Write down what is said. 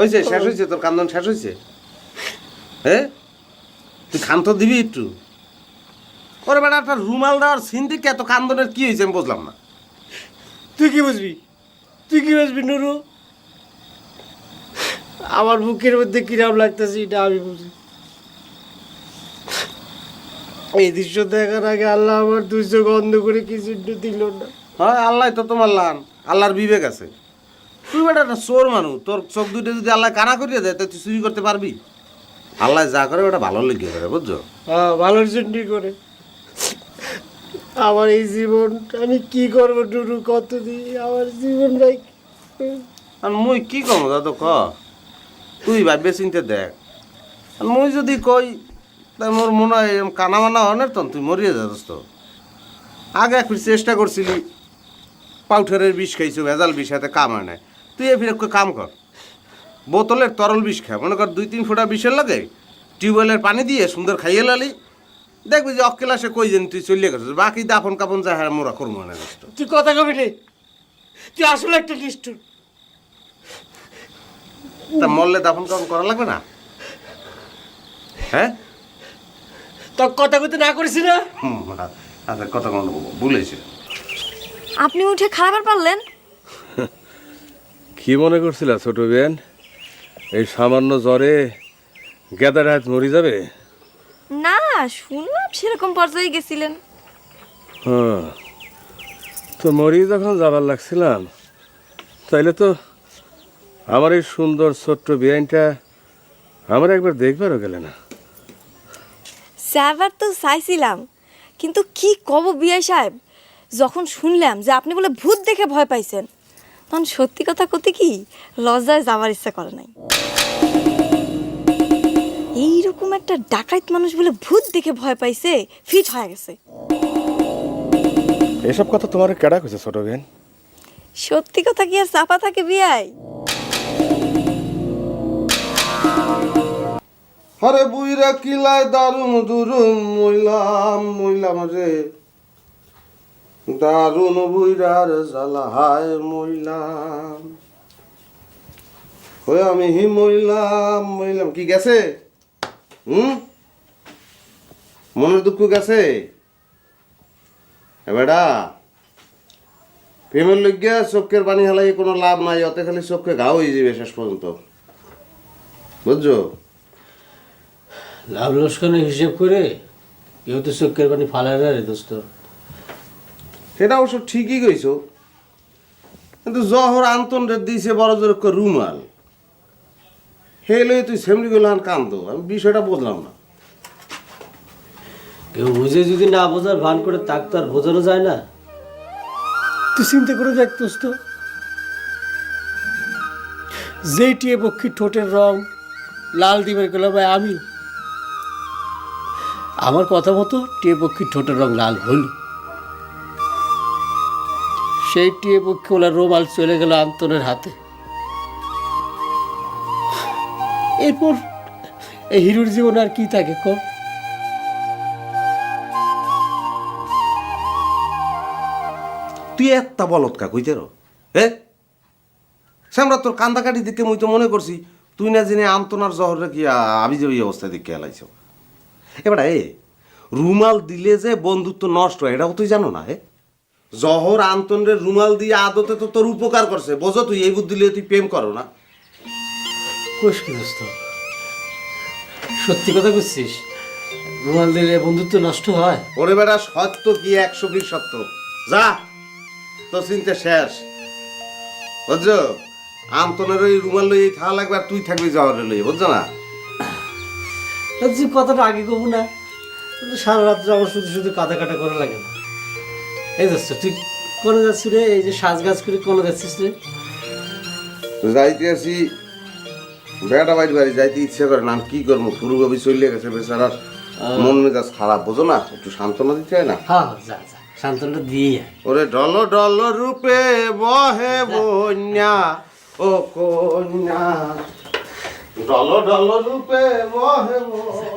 হয়েছে? শেষ হয়েছে? তোর কান্দন শেষ হয়েছে? হ্যাঁ তুই খান তো দিবি একটু। ওরে বেটা একটা রুমাল দেওয়ার সিন্দিকে এত কান্দনের কি হয়েছে আমি বুঝলাম না। তুই কি বুঝবি? তুই কি বুঝবি নুরু? আমার বুকের মধ্যে কিরাম লাগতেছে এটা আমি বুঝি। এই দৃশ্য দেখার আগে আল্লাহ আমার দুই চোখ অন্ধ করে কিছু দিল না। হ্যাঁ আল্লাহ তো তোমার লান। আল্লাহর বিবেক আছে। তুই বেটা একটা চোর মানুষ তোর চোখ দুটো যদি আল্লাহ কানা করিয়ে দেয় তা তুই চুরি করতে পারবি? আল্লাহ যা করে ওটা ভালো লেগে করে বুঝছ? হ্যাঁ ভালোর জন্যই করে। আমার এই জীবন আমি কি করব নুরু কত দিই আমার জীবন ভাই? আর মুই কি কম দাদু ক। তুই ভাববে চিনতে দেখ। আর মুই যদি কই তা মোর মনে হয় কানা মানা অনেক তখন তুই মরিয়ে যাস তো। আগে একটু চেষ্টা করছিলি পাউঠারের বিষ খাইছো ভেজাল বিষ হাতে কাম হয় নাই। তুই এ ফিরে কাম কর। বোতলের তরল বিষ খা। মনে কর দুই তিন ফোঁটা বিষের লাগে টিউবওয়েলের পানি দিয়ে সুন্দর খাইয়ে লালি। দেখবি যে অক্কেলাসে কই যেন তুই চলিয়ে গেছিস। বাকি দাফন কাপন যা হ্যাঁ মোরা করব না কষ্ট তুই কথা কবি রে তুই আসলে একটা নিষ্ঠুর। তা মরলে দাফন কাপন করা লাগবে না? হ্যাঁ? তোর কথা কইতে না করেছি না। আচ্ছা কথা কোনো ভুলেছি আপনি উঠে খাবার পারলেন? কি মনে করছিলা ছোট বেন? এই সামান্য জ্বরে গেদার হাত মরি যাবে? না শুনলাম সেরকম পর্যায়ে গেছিলেন। হ্যাঁ তো মরি যখন যাবার লাগছিলাম তাইলে তো আমার এই সুন্দর ছোট্ট বিয়াইনটা আমার একবার দেখবারও গেলে না। স্যাবার তো চাইছিলাম কিন্তু কি কব বিয়াই সাহেব? যখন শুনলাম যে আপনি বলে ভূত দেখে ভয় পাইছেন তখন সত্যি কথা কতে কি? লজ্জায় যাওয়ার ইচ্ছা করে নাই। এইরকম একটা ডাকাইত মানুষ বলে ভূত দেখে ভয় পাইছে ফিট হয়ে গেছে। এসব কথা তোমার কেডা কইছে ছোট বেন? সত্যি কথা কি আর চাপা থাকে বিয়াই? হরে বুইরা কিলায় দারুণ দুরুম মইলাম মইলাম রে। দারুণ বুইরার জ্বালা হায় মইলাম। হয়ে আমি হি মইলাম মইলাম। কি গেছে? হুম? মনের দুঃখ গেছে? বেটা, প্রেমের লজ্ঞা চোখের পানি হালাই কোনো লাভ নাই, অতে খালি চোখে ঘাও হয়ে যাবে শেষ পর্যন্ত। বুঝছ? লাভ লোকসানের হিসেব করে কেউ তো চোখের পানি ফালায় না রে দোস্ত। সেটা অবশ্য ঠিকই কইছো। কিন্তু জহর আন্তন রে দিছে বড় জোর রুমাল। হেলে তুই সেমনি গেলাম কান্দ আমি বিষয়টা বুঝলাম না। কেউ বুঝে যদি না বোঝার ভান করে তাক তো আর বোঝানো যায় না। তুই চিন্তা করে দেখ দোস্ত। যেই টিয়ে পক্ষী ঠোঁটের রং লাল দিবের গেল ভাই আমি আমার কথা মতো টিয়ে পক্ষীর ঠোঁটের রং লাল হল সেই পক্ষী ওলা রোমাল চলে গেল আন্তনের হাতে। এরপর এই হিরোর জীবন আর কি থাকে কম তুই একটা বলত কা, কইতে রো? হে? সামরা তোর কান্দাকাটি দিকে মুই তো মনে করছি, তুই না জেনে আন্তনার জহরে কি আবি যাবি অবস্থায় দিকে এলাইছ। এবার, এ, রুমাল দিলে যে বন্ধুত্ব নষ্ট হয়, এটাও তুই জানো না, হে? জহর আন্তনের রুমাল দিয়ে আদতে তো তোর উপকার করছে। বোঝো তুই এই বুদ্ধি দিয়ে তুই প্রেম করো না। দোস্ত? সত্যি কথা বুঝছিস রুমাল দিলে বন্ধুত্ব নষ্ট হয়? ওরে বেটা সত্য কি একশো কি সত্য? যা তো চিন্তা শেষ। বুঝছ? আন্তনের ওই রুমাল লই থাকা লাগবে আর তুই থাকবি জহরের লই বুঝছ না? কথাটা আগে কব না সারা রাত্রে আমার শুধু শুধু কাদা কাটা করা লাগে না। এই দোস্ত তুই কোনে যাচ্ছিস রে? এই যে সাজ গাছ করে কোনে যাচ্ছিস রে? যাইতে আসি বেটা বাড়ি বাড়ি যাইতে ইচ্ছে করে না কি করব? ফুরুভাবি চলে গেছে বেচারার। মন মেজাজ খারাপ বোঝো না? একটু সান্ত্বনা দিতে হয় না? হ্যাঁ যা যা শান্তনটা দিয়ে ওরে ডল ডল রূপে বহে বন্যা ও কন্যা। ডল ডল রূপে বহে বন্যা।